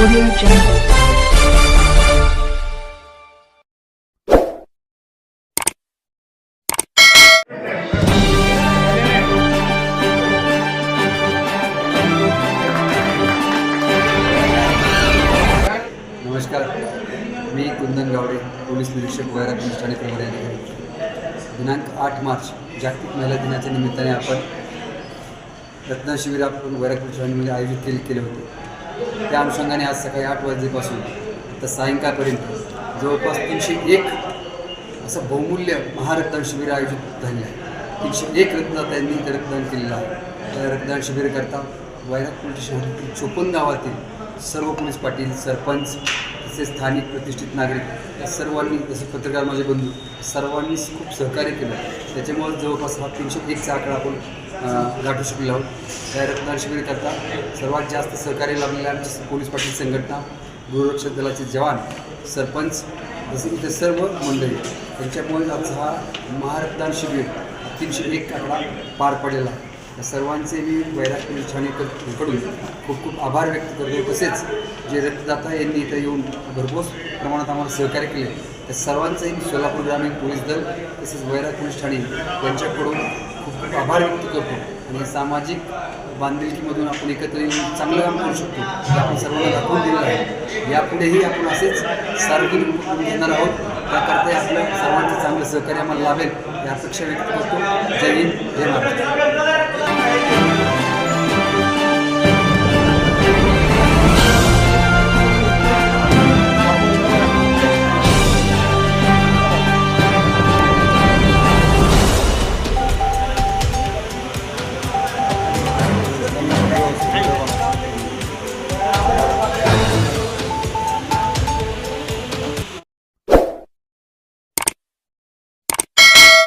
Audio Jungle. नमस्कार. मी कुंदन Gawade police निरीक्षक वैरा police प्रभारी अधिकारी दिनांक आठ मार्च जागतिक महिला दिनाच्या निमित्ताने आपण रत्नशिबिर आपण वैराग ठाण्यामध्ये आयोजित केले केले होते. त्या अनुषंगाने आज सकाळी आठ वाजेपासून तर सायंकाळपर्यंत जवळपास तीनशे एक असं बहुमूल्य महारक्तदान शिबिर आयोजित झाले आहे. तीनशे एक रक्तदात्यांनी त्यांनी रक्तदान केलेलं आहे. त्या रक्तदान शिबिरकरता वैराग पोलीस शहरातील चोपन्न गावातील सर्व पोलीस पाटील सरपंच तसेच स्थानिक प्रतिष्ठित नागरिक या सर्वांनी जसं पत्रकार माझे बंधू सर्वांनी खूप सहकार्य केलं. त्याच्यामुळे जवळपास हा तीनशे एकचा आकडा आपण गाठू शकलेलो आहोत. त्या रक्तदान शिबिरकरता सर्वात जास्त सहकार्य लाभलेले आमचे पोलीस पाटील संघटना गृहरक्षक दलाचे जवान सरपंच जसे इथे सर्व मंडळी. त्यांच्यामुळे आजचा हा महारक्तदान शिबिर तीनशे एक आकडा पार पडलेला आहे. या सर्वांचे मी वैराग पोलीस खूप खूप आभार व्यक्त करतो तसेच जे रक्तदाता यांनी इथं येऊन भरघोस प्रमाणात आम्हाला सहकार्य केले त्या सर्वांचंही मी सोलापूर ग्रामीण पोलीस दल तसेच वैराग पोलीस ठाणे यांच्याकडून खूप खूप आभार व्यक्त करतो. आणि सामाजिक बांधिलकीमधून आपण एकत्र येऊन चांगलं काम करू शकतो हे आपण सर्वांना दाखवून दिलं आहे. यापुढेही आपण असेच सार्वजनिक उपक्रम घेणार आहोत. त्याकरता आपलं सर्वांचं चांगलं सहकार्य आम्हाला लाभेल या अपेक्षा व्यक्त करतो. जय हिंद जय महाराष्ट्र. Amen.